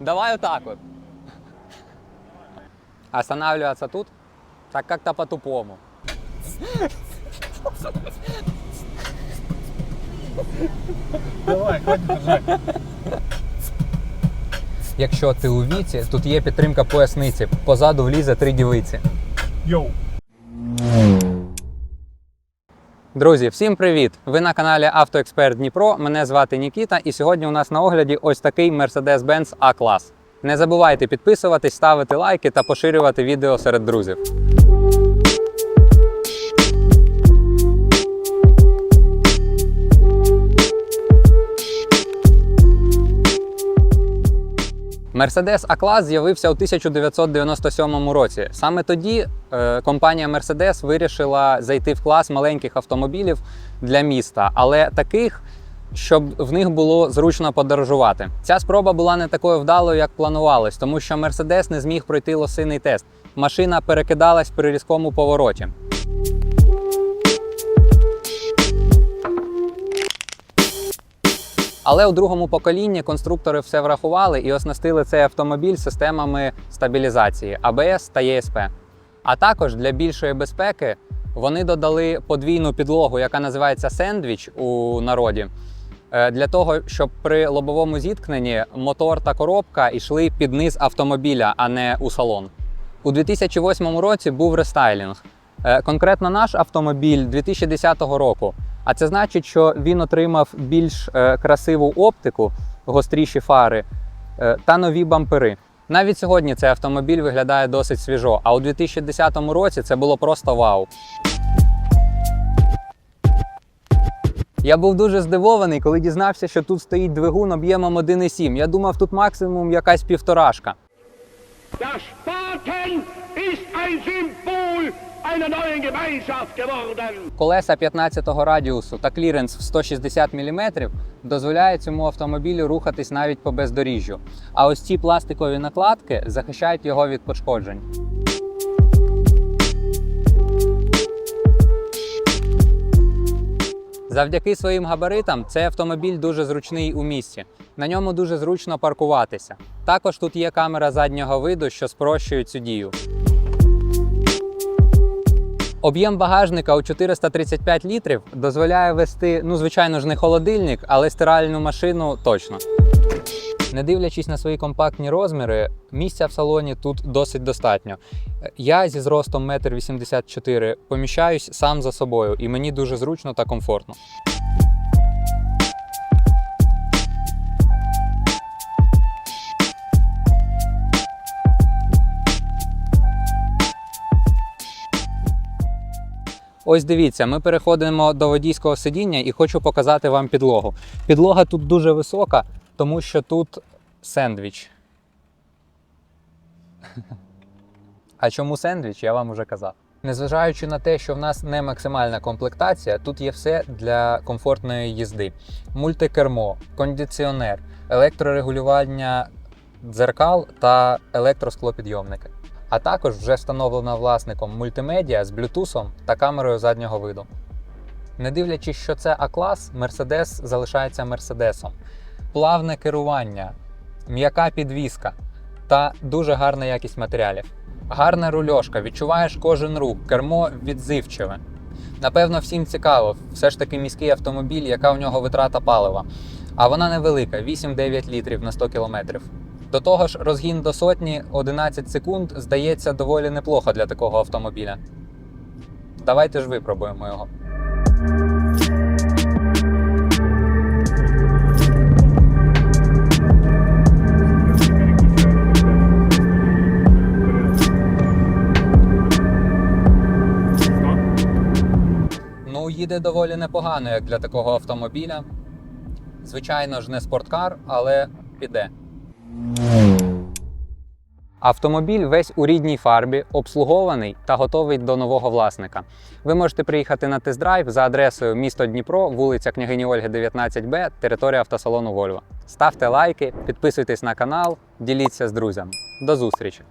Давай вот так вот. Останавливаться тут, так как-то по-тупому. Давай, хватит держать. Якщо ти у віці, тут є підтримка поясниці. Позаду влізе три дівиці. Йоу. Друзі, всім привіт! Ви на каналі Автоексперт Дніпро. Мене звати Нікіта, і сьогодні у нас на огляді ось такий Mercedes-Benz A-клас. Не забувайте підписуватись, ставити лайки та поширювати відео серед друзів. Mercedes A-клас з'явився у 1997 році. Саме тоді е, компанія Mercedes вирішила зайти в клас маленьких автомобілів для міста, але таких, щоб в них було зручно подорожувати. Ця спроба була не такою вдалою, як планувалось, тому що Mercedes не зміг пройти лосиний тест. Машина перекидалась при різкому повороті. Але у другому поколінні конструктори все врахували і оснастили цей автомобіль системами стабілізації ABS та ESP. А також для більшої безпеки вони додали подвійну підлогу, яка називається сендвіч у народі, е, для того, щоб при лобовому зіткненні мотор та коробка йшли під низ автомобіля, а не у салон. У 2008 році був рестайлінг. Е, Конкретно наш автомобіль 2010 року. А це значить, що він отримав більш е, красиву оптику, гостріші фари е, та нові бампери. Навіть сьогодні цей автомобіль виглядає досить свіжо, а у 2010 році це було просто вау. Я був дуже здивований, коли дізнався, що тут стоїть двигун об'ємом 1,7. Я думав, тут максимум якась півторашка. Der ist ein Symbol einer neuen Gemeinschaft geworden. Колеса 15-го радіусу та кліренс в 160 мм дозволяє цьому автомобілю рухатись навіть по бездоріжжю. А ось ці пластикові накладки захищають його від пошкоджень. Завдяки своїм габаритам цей автомобіль дуже зручний у місті. На ньому дуже зручно паркуватися. Також тут є камера заднього виду, що спрощує цю дію. Об'єм багажника у 435 літрів дозволяє вести, ну звичайно ж, не холодильник, але стиральну машину точно. Не дивлячись на свої компактні розміри, місця в салоні тут досить достатньо. Я зі зростом 1,84 м поміщаюсь сам за собою, і мені дуже зручно та комфортно. Ось дивіться, ми переходимо до водійського сидіння і хочу показати вам підлогу. Підлога тут дуже висока, тому що тут сендвіч. А чому сендвіч, я вам уже казав. Незважаючи на те, що в нас не максимальна комплектація, тут є все для комфортної їзди: мультикермо, кондиціонер, електрорегулювання дзеркал та електросклопідйомники. А також вже встановлена власником мультимедіа з блютусом та камерою заднього виду. Не дивлячись, що це А-клас, Mercedes залишається Мерседесом. Плавне керування, м'яка підвіска та дуже гарна якість матеріалів. Гарна рульошка, відчуваєш кожен рух, кермо відзивчиве. Напевно, всім цікаво, все ж таки міський автомобіль, яка у нього витрата палива. А вона невелика 8-9 літрів на 100 кілометрів. До того ж, розгін до сотні 11 секунд здається доволі неплохо для такого автомобіля. Давайте ж випробуємо його. Їде доволі непогано, як для такого автомобіля. Звичайно ж, не спорткар, але піде. Автомобіль весь у рідній фарбі, обслугований та готовий до нового власника. Ви можете приїхати на тест-драйв за адресою місто Дніпро, вулиця Княгині Ольги, 19Б, територія автосалону Вольво. Ставте лайки, підписуйтесь на канал, діліться з друзями. До зустрічі!